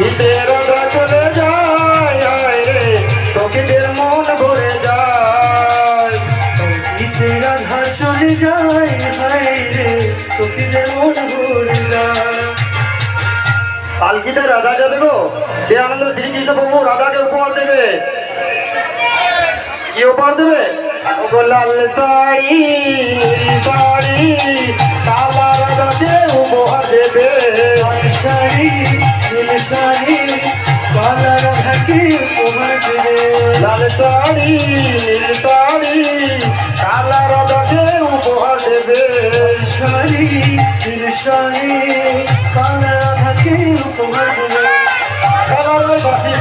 রাধা চলে যায় রে। সখীদের মন ভরে যায়। রাধা চলে যায় রে। মন ভরে যায়। পালকিতে রাধা যাবে গো সে আনন্দ শ্রীকৃষ্ণ প্রভু রাধাকে উপহার দেবে। কি উপহার দেবে? ও গো লাল লাল শাড়ি নীল শাড়ি কালা রাধাকে উপহার দেবে শাড়ি নীল শাড়ি কালা রাধাকে উপহার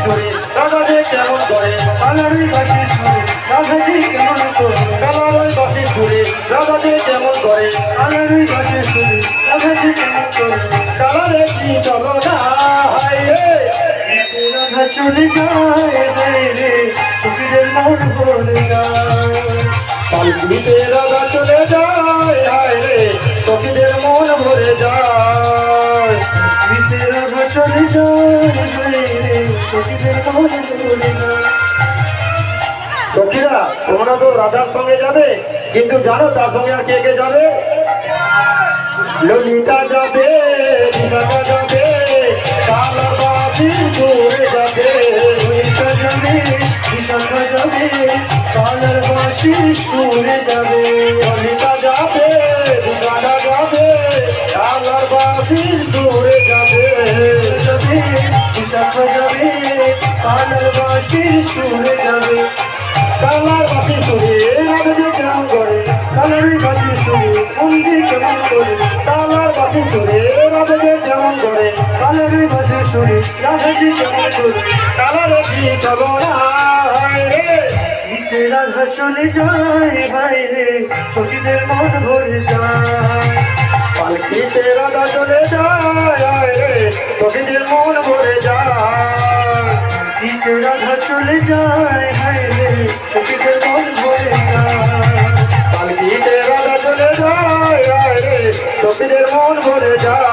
ধরে কেমন করে কালারি বাসি সুরে রাধাজি কেমন করে কালার বাসি ধরে কেমন করে কালারি বাসি কি চলো হায় চলে যায় রে চলে যায় রে সখীদের মন ভরে যায়। ইতে রাধা চলে যায় রে সখীদের সখীরা, তোমরা তো রাধার সঙ্গে যাবে, কিন্তু জানো তার সঙ্গে আর কে কে যাবে? ললিতা যাবে। যাবে ললিতা যাবে বিশাখা যাবে কালার সুরে যাবে ললিতা যাবে রিমাকা যাবে দূরে যাবে যাবে বিশাখা যাবে কালার বাসি কালার সুরে রাধে কেমন করে কালারি বাসি সুরে মন্দির করে কালার বাসি সুরে রাধে কেমন করে কালারি বাসি সুরে রাধাজি কেমন করে কালারে কি রে। রাধা চলে যায় বাইরে সখীদের মন ভরে যায়। পালকিতে রাধা চলে যায় সখীদের মন ভরে যায়। ইতে রাধা চলে যায় বাইরে সখীদের মন ভরে যায়। পালকিতে রাধা চলে যায় সখীদের মন ভরে যায়।